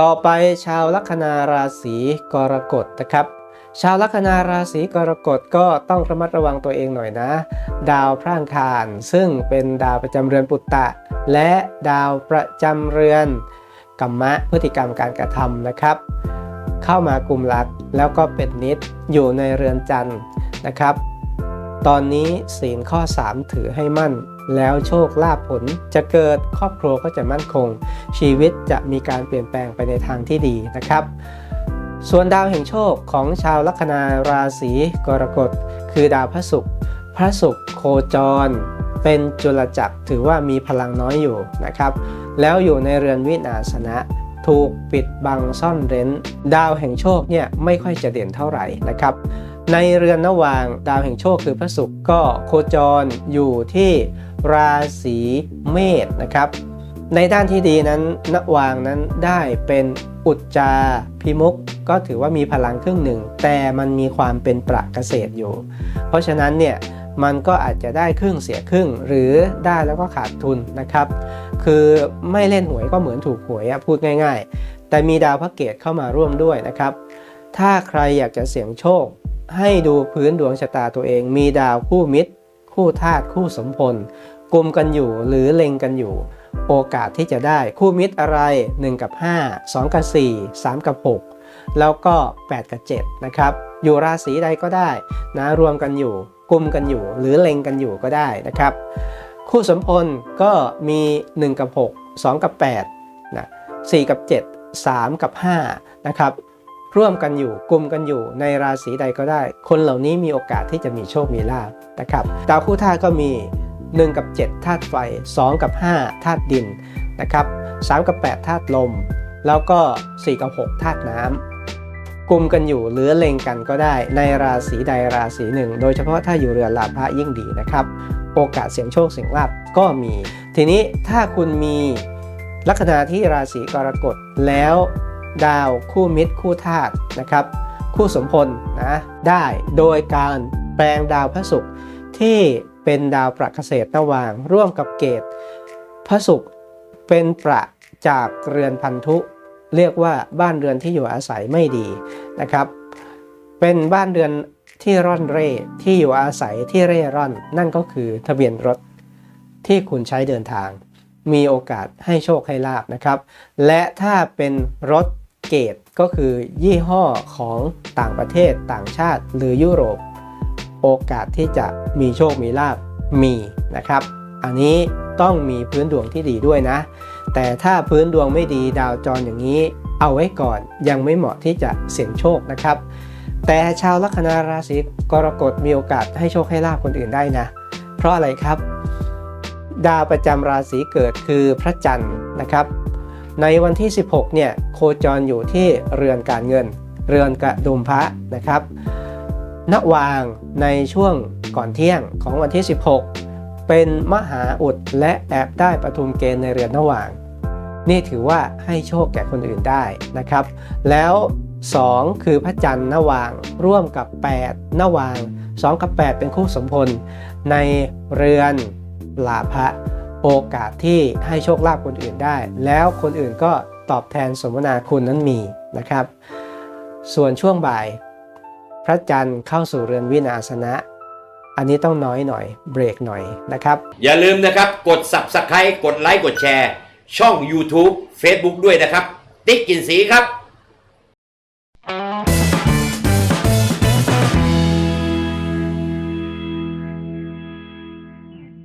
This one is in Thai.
ต่อไปชาวลัคนาราศีกรกฎนะครับ ชาวลัคนาราศีกรกฎก็ต้องระมัดระวังตัวเองหน่อยนะ ดาวพร่างคารซึ่งเป็นดาวประจำเรือนปุตตะ และดาวประจำเรือนกัมมะพฤติกรรมการกระทำนะครับ เข้ามากลุ่มรักแล้วก็เป็นนิดอยู่ในเรือนจันทร์นะครับ ตอนนี้ศีลข้อ 3 ถือให้มั่น แล้วโชคลาภผลจะเกิดครอบครัวก็จะมั่นคง ชีวิตจะมีการเปลี่ยนแปลงไปในทางที่ดีนะครับ ส่วนดาวแห่งโชคของชาวลัคนาราศีกรกฎ คือดาวพระศุกร์พระศุกร์โคจร เป็นจุลจักรถือว่ามีพลังน้อยอยู่นะครับ แล้วอยู่ในเรือนวินาศนะถูกปิดบังซ่อนเร้น ดาวแห่งโชคเนี่ยไม่ค่อยจะเด่นเท่าไหร่นะครับ ในเรือนนวางดาวแห่งโชคคือพระศุกร์ก็โคจรอยู่ที่ราศีเมษนะครับ ในด้านที่ดีนั้นนวางนั้นได้เป็นอุจจาพิมุกก็ถือว่ามีพลังครึ่งหนึ่ง แต่มันมีความเป็นประเกษตรอยู่ เพราะฉะนั้นเนี่ยมันก็อาจจะได้ครึ่งเสียครึ่งหรือได้แล้วก็ขาดทุนนะครับ คือไม่เล่นหวยก็เหมือนถูกหวยพูดง่าย ๆ แต่มีดาวพระเกตเข้ามาร่วมด้วยนะครับ ถ้าใครอยากจะเสี่ยงโชค ให้ดูพื้นดวงชะตาตัวเอง มีดาวคู่มิตร คู่ธาตุคู่สมพลกลุ่มกันอยู่หรือเล็งกันอยู่ โอกาสที่จะได้คู่มิตรอะไร 1 กับ 5 2 กับ 4 3 กับ 6 แล้วก็ 8 กับ 7 นะครับ อยู่ราศีใดก็ได้นะรวมกันอยู่กลุ่มกันอยู่ หรือเล็งกันอยู่ก็ได้นะครับ คู่สมพลก็มี 1 กับ 6 2 กับ8นะ4กับ 7 3 กับ5นะครับ ร่วมกันอยู่กลุ่มกันอยู่ในราศีใดก็ได้ คนเหล่านี้มีโอกาสที่จะมีโชคมีลาภนะครับดาวคู่ธาตุก็มี 1 กับ 7ธาตุไฟ 2 กับ 5ธาตุดินนะครับ3กับ 8ธาตุลม แล้วก็ 4 กับ 6ธาตุน้ำกลุ่มกันอยู่หรือเล็งกันก็ได้ ในราศีใดราศีหนึ่ง โดยเฉพาะถ้าอยู่เรือนลาภะยิ่งดีนะครับโอกาสเสี่ยงโชคเสี่ยงลาภก็มี ทีนี้ถ้าคุณมีลัคนาที่ราศีกรกฎแล้ว ดาว คู่มิตร คู่ธาตุนะครับ คู่สมพลนะได้โดยการแปลงดาวพระศุกร์ที่เป็นดาวประเกษตรนวาง ร่วมกับเกตพระศุกร์เป็นประจากเรือนพันธุ เรียกว่าบ้านเรือนที่อยู่อาศัยไม่ดีนะครับ เป็นบ้านเรือนที่ร่อนเร่ที่อยู่อาศัยที่เร่ร่อน นั่นก็คือทะเบียนรถที่คุณใช้เดินทาง มีโอกาสให้โชคให้ลาบนะครับ และถ้าเป็นรถ เกรดก็คือยี่ห้อของต่างประเทศต่างชาติหรือยุโรป โอกาสที่จะมีโชคมีลาบมีนะครับ อันนี้ต้องมีพื้นดวงที่ดีด้วยนะ แต่ถ้าพื้นดวงไม่ดีดาวจรอย่างนี้ เอาไว้ก่อนยังไม่เหมาะที่จะเสี่ยงโชคนะครับ แต่ชาวลัคนาราศีกรกฎมีโอกาสให้โชคให้ลาบคนอื่นได้นะ เพราะอะไรครับ ดาวประจำราศีเกิดคือพระจันทร์นะครับ ในวันที่ 16 เนี่ยโคจรอยู่ที่เรือนการเงิน เรือนกระดุมพระนะครับณวางในช่วงก่อนเที่ยงของวันที่ 16 เป็นมหาอุดและแอบได้ปทุมเกณฑ์ในเรือนนวาง นี่ถือว่าให้โชคแก่คนอื่นได้นะครับ แล้ว 2 คือพระจันทร์นวางร่วมกับ 8 นวาง 2 กับ 8 เป็นคู่สมพลในเรือนลาภะ โอกาสที่ให้โชคลาภคนอื่นได้ แล้วคนอื่นก็ตอบแทนสมนาคุณนั้นมีนะครับ ส่วนช่วงบ่าย พระจันทร์เข้าสู่เรือนวินาศนะ อันนี้ต้องน้อยหน่อยเบรกหน่อยนะครับ อย่าลืมนะครับ กด Subscribe กดไลค์กดแชร์ ช่อง YouTube Facebook ด้วยนะครับ ติ๊กกินสีครับ